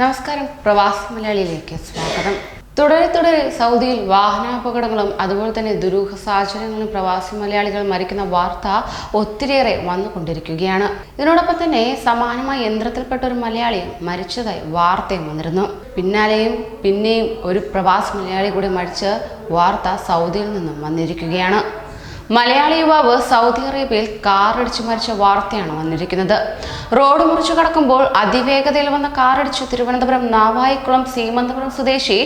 നമസ്കാരം. പ്രവാസി മലയാളിയിലേക്ക് സ്വാഗതം. തുടരെ തുടരെ സൗദിയിൽ വാഹനാപകടങ്ങളും അതുപോലെ തന്നെ ദുരൂഹ സാഹചര്യങ്ങളും പ്രവാസി മലയാളികൾ മരിക്കുന്ന വാർത്ത ഒത്തിരിയേറെ വന്നുകൊണ്ടിരിക്കുകയാണ്. ഇതിനോടൊപ്പം തന്നെ സമാനമായ യന്ത്രത്തിൽപ്പെട്ട ഒരു മലയാളി മരിച്ചതായി വാർത്തയും വന്നിരുന്നു. പിന്നാലെയും പിന്നെയും ഒരു പ്രവാസി മലയാളി കൂടി മരിച്ച് വാർത്ത സൗദിയിൽ നിന്നും വന്നിരിക്കുകയാണ്. മലയാളി യുവാവ് സൗദി അറേബ്യയിൽ കാറടിച്ചു മരിച്ച വാർത്തയാണ് വന്നിരിക്കുന്നത്. റോഡ് മുറിച്ചു കടക്കുമ്പോൾ അതിവേഗതയിൽ വന്ന കാറടിച്ചു തിരുവനന്തപുരം നാവായിക്കുളം സീമന്തപുരം സ്വദേശി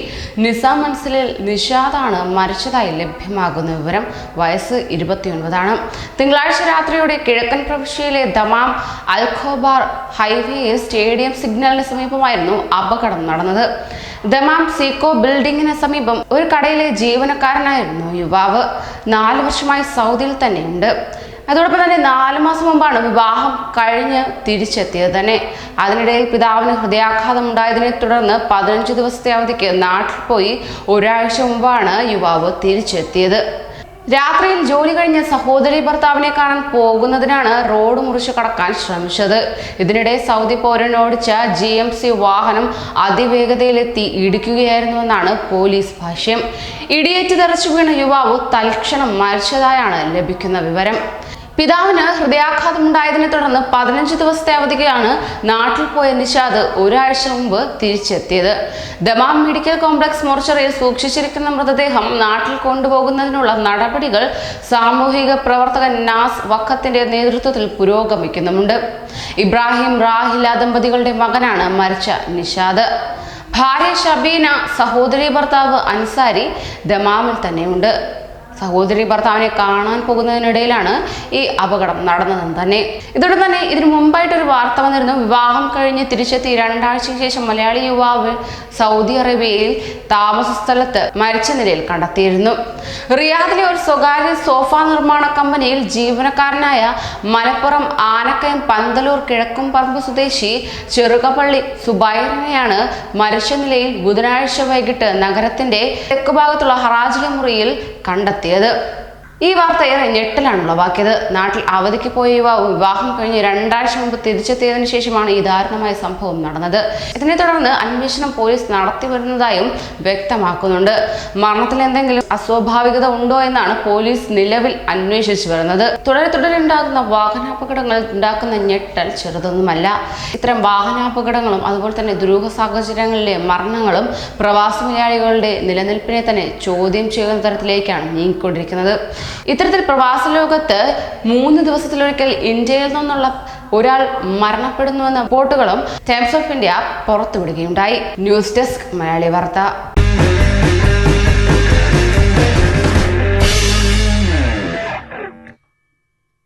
നിസാം മൻസിലിൽ നിഷാദാണ് മരിച്ചതായി ലഭ്യമാകുന്ന വിവരം വയസ്സ് ഇരുപത്തിയൊൻപതാണ്. തിങ്കളാഴ്ച രാത്രിയോടെ കിഴക്കൻ പ്രവിശ്യയിലെ ദമാം അൽഖോബാർ ഹൈവേയിൽ സ്റ്റേഡിയം സിഗ്നലിന് സമീപമായിരുന്നു അപകടം നടന്നത്. ദമാം സീക്കോ ബിൽഡിങ്ങിന് സമീപം ഒരു കടയിലെ ജീവനക്കാരനായിരുന്നു യുവാവ്. നാല് വർഷമായി സൗദിയിൽ തന്നെയുണ്ട്. അതോടൊപ്പം തന്നെ നാല് മാസം മുമ്പാണ് വിവാഹം കഴിഞ്ഞ് തിരിച്ചെത്തിയത് തന്നെ. അതിനിടയിൽ പിതാവിന് ഹൃദയാഘാതം ഉണ്ടായതിനെ തുടർന്ന് പതിനഞ്ച് ദിവസത്തെ അവധിക്ക് നാട്ടിൽ പോയി ഒരാഴ്ച മുമ്പാണ് യുവാവ് തിരിച്ചെത്തിയത്. രാത്രിയിൽ ജോലി കഴിഞ്ഞ സഹോദരി ഭർത്താവിനെ കാണാൻ പോകുന്നതിനാണ് റോഡ് മുറിച്ചു കടക്കാൻ ശ്രമിച്ചത്. ഇതിനിടെ സൗദി പൗരനോടിച്ച ജി എം സി വാഹനം അതിവേഗതയിലെത്തി ഇടിക്കുകയായിരുന്നുവെന്നാണ് പോലീസ് ഭാഷ്യം. ഇടിയേറ്റ് തെറിച്ചു വീണ യുവാവ് തൽക്ഷണം മരിച്ചതായാണ് ലഭിക്കുന്ന വിവരം. പിതാവിന് ഹൃദയാഘാതമുണ്ടായതിനെ തുടർന്ന് പതിനഞ്ച് ദിവസത്തെ അവധിക്കാണ് നാട്ടിൽ പോയ നിഷാദ് ഒരാഴ്ച മുമ്പ് തിരിച്ചെത്തിയത്. ദമാം മെഡിക്കൽ കോംപ്ലക്സ് മോർച്ചറിയിൽ സൂക്ഷിച്ചിരിക്കുന്ന മൃതദേഹം നാട്ടിൽ കൊണ്ടുപോകുന്നതിനുള്ള നടപടികൾ സാമൂഹിക പ്രവർത്തകൻ നാസ് വക്കത്തിന്റെ നേതൃത്വത്തിൽ പുരോഗമിക്കുന്നുമുണ്ട്. ഇബ്രാഹിം റാഹില ദമ്പതികളുടെ മകനാണ് മരിച്ച നിഷാദ്. ഭാര്യ ഷബീന സഹോദരി ഭർത്താവ് അൻസാരി ദമാമിൽ തന്നെയുണ്ട്. സഹോദരി ഭർത്താവിനെ കാണാൻ പോകുന്നതിനിടയിലാണ് ഈ അപകടം നടന്നതെന്ന് തന്നെ. ഇതോടെ തന്നെ ഇതിനു മുമ്പായിട്ട് ഒരു വാർത്ത വന്നിരുന്നു. വിവാഹം കഴിഞ്ഞ് തിരിച്ചെത്തി രണ്ടാഴ്ചയ്ക്ക് ശേഷം മലയാളി യുവാവ് സൗദി അറേബ്യയിൽ താമസ സ്ഥലത്ത് മരിച്ച നിലയിൽ കണ്ടെത്തിയിരുന്നു. റിയാദിലെ ഒരു സ്വകാര്യ സോഫ നിർമ്മാണ കമ്പനിയിൽ ജീവനക്കാരനായ മലപ്പുറം ആനക്കയം പന്തലൂർ കിഴക്കും പറമ്പ് സ്വദേശി ചെറുകപ്പള്ളി സുബൈറിനെയാണ് മരിച്ച നിലയിൽ ബുധനാഴ്ച വൈകിട്ട് നഗരത്തിന്റെ തെക്ക് ഭാഗത്തുള്ള ഹറാജിലെ മുറിയിൽ കണ്ടെത്തിയത്. ഈ വാർത്ത ഏറെ ഞെട്ടലാണ് ഉളവാക്കിയത് നാട്ടിൽ അവധിക്ക് പോയ യുവാവ് വിവാഹം കഴിഞ്ഞ് രണ്ടാഴ്ച മുമ്പ് തിരിച്ചെത്തിയതിനു ശേഷമാണ് ഈ ദാരുണമായ സംഭവം നടന്നത്. ഇതിനെ തുടർന്ന് അന്വേഷണം പോലീസ് നടത്തി വരുന്നതായും വ്യക്തമാക്കുന്നുണ്ട്. മരണത്തിൽ എന്തെങ്കിലും അസ്വാഭാവികത ഉണ്ടോ എന്നാണ് പോലീസ് നിലവിൽ അന്വേഷിച്ചു വരുന്നത്. തുടരെ തുടരെ ഉണ്ടാകുന്ന വാഹനാപകടങ്ങൾ ഉണ്ടാക്കുന്ന ഞെട്ടൽ ചെറുതൊന്നുമല്ല. ഇത്തരം വാഹനാപകടങ്ങളും അതുപോലെ തന്നെ ദുരൂഹ സാഹചര്യങ്ങളിലെ മരണങ്ങളും പ്രവാസി മലയാളികളുടെ നിലനിൽപ്പിനെ തന്നെ ചോദ്യം ചെയ്യുന്ന തരത്തിലേക്കാണ് നീങ്ങിക്കൊണ്ടിരിക്കുന്നത്. ഇത്തരത്തിൽ പ്രവാസ ലോകത്ത് മൂന്ന് ദിവസത്തിലൊരിക്കൽ ഇന്ത്യയിൽ നിന്നുള്ള ഒരാൾ മരണപ്പെടുന്നുവെന്ന റിപ്പോർട്ടുകളും ടൈംസ് ഓഫ് ഇന്ത്യ പുറത്തുവിടുകയുണ്ടായി. ന്യൂസ് ഡെസ്ക് മലയാളി വാർത്ത.